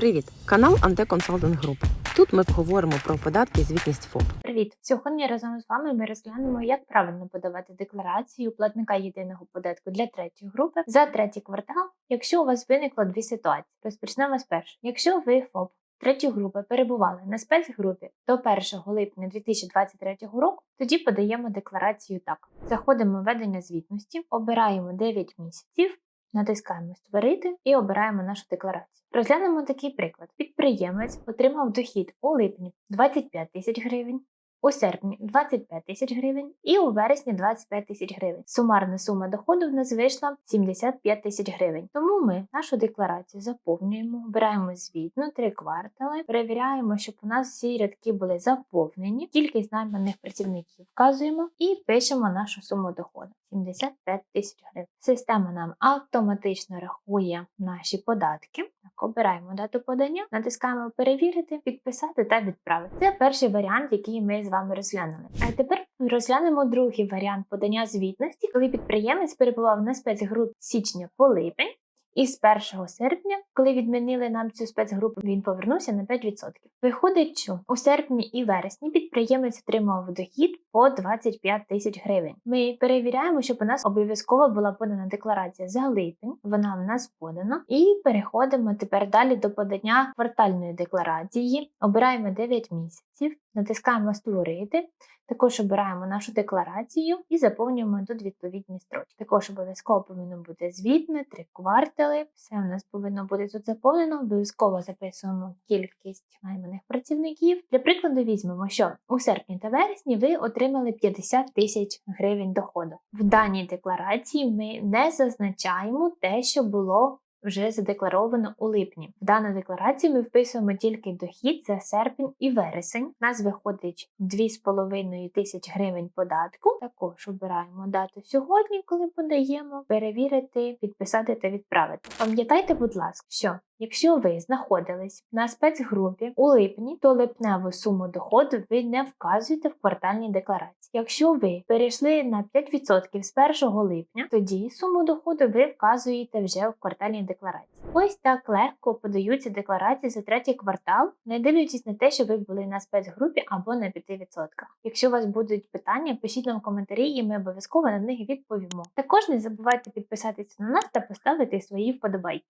Привіт! Канал Анте Консалтинг Груп. Тут ми поговоримо про податки і звітність ФОП. Привіт! Сьогодні разом з вами ми розглянемо, як правильно подавати декларацію платника єдиного податку для третьої групи за третій квартал, якщо у вас виникло дві ситуації. Розпочнемо з першої. Якщо ви ФОП третьої групи перебували на спецгрупі до 1 липня 2023 року, тоді подаємо декларацію так: заходимо в ведення звітності, обираємо 9 місяців. Натискаємо Створити і обираємо нашу декларацію. Розглянемо такий приклад. Підприємець отримав дохід у липні 25 тисяч гривень, у серпні 25 тисяч гривень і у вересні 25 тисяч гривень. Сумарна сума доходу в нас вийшла 75 тисяч гривень. Тому ми нашу декларацію заповнюємо, обираємо звітну три квартали, перевіряємо, щоб у нас всі рядки були заповнені, кількість найманих працівників вказуємо і пишемо нашу суму доходу. 75 тисяч гривень. Система нам автоматично рахує наші податки. Обираємо дату подання, натискаємо перевірити, підписати та відправити. Це перший варіант, який ми з вами розглянули. А тепер розглянемо другий варіант подання звітності, коли підприємець перебував на спецгруп січня по липень. І з 1 серпня, коли відмінили нам цю спецгрупу, він повернувся на 5%. Виходить, що у серпні і вересні підприємець отримав дохід по 25 тисяч гривень. Ми перевіряємо, щоб у нас обов'язково була подана декларація за липень. Вона в нас подана. І переходимо тепер далі до подання квартальної декларації. Обираємо 9 місяців, натискаємо Створити. Також обираємо нашу декларацію і заповнюємо тут відповідні строчки. Також обов'язково повинно бути звітне, три квартали. Все у нас повинно бути тут заповнено. Обов'язково записуємо кількість найманих працівників. Для прикладу візьмемо, що у серпні та вересні ви отримали 50 тисяч гривень доходу. В даній декларації ми не зазначаємо те, що було вже задекларовано у липні. В дану декларацію ми вписуємо тільки дохід за серпень і вересень. У нас виходить 2,5 тисяч гривень податку. Також обираємо дату сьогодні, коли подаємо, перевірити, підписати та відправити. Пам'ятайте, будь ласка, що Якщо ви знаходились на спецгрупі у липні, то липневу суму доходу ви не вказуєте в квартальній декларації. Якщо ви перейшли на 5% з 1 липня, тоді суму доходу ви вказуєте вже в квартальній декларації. Ось так легко подаються декларації за третій квартал, не дивлячись на те, що ви були на спецгрупі або на 5%. Якщо у вас будуть питання, пишіть нам коментарі, і ми обов'язково на них відповімо. Також не забувайте підписатися на нас та поставити свої вподобайки.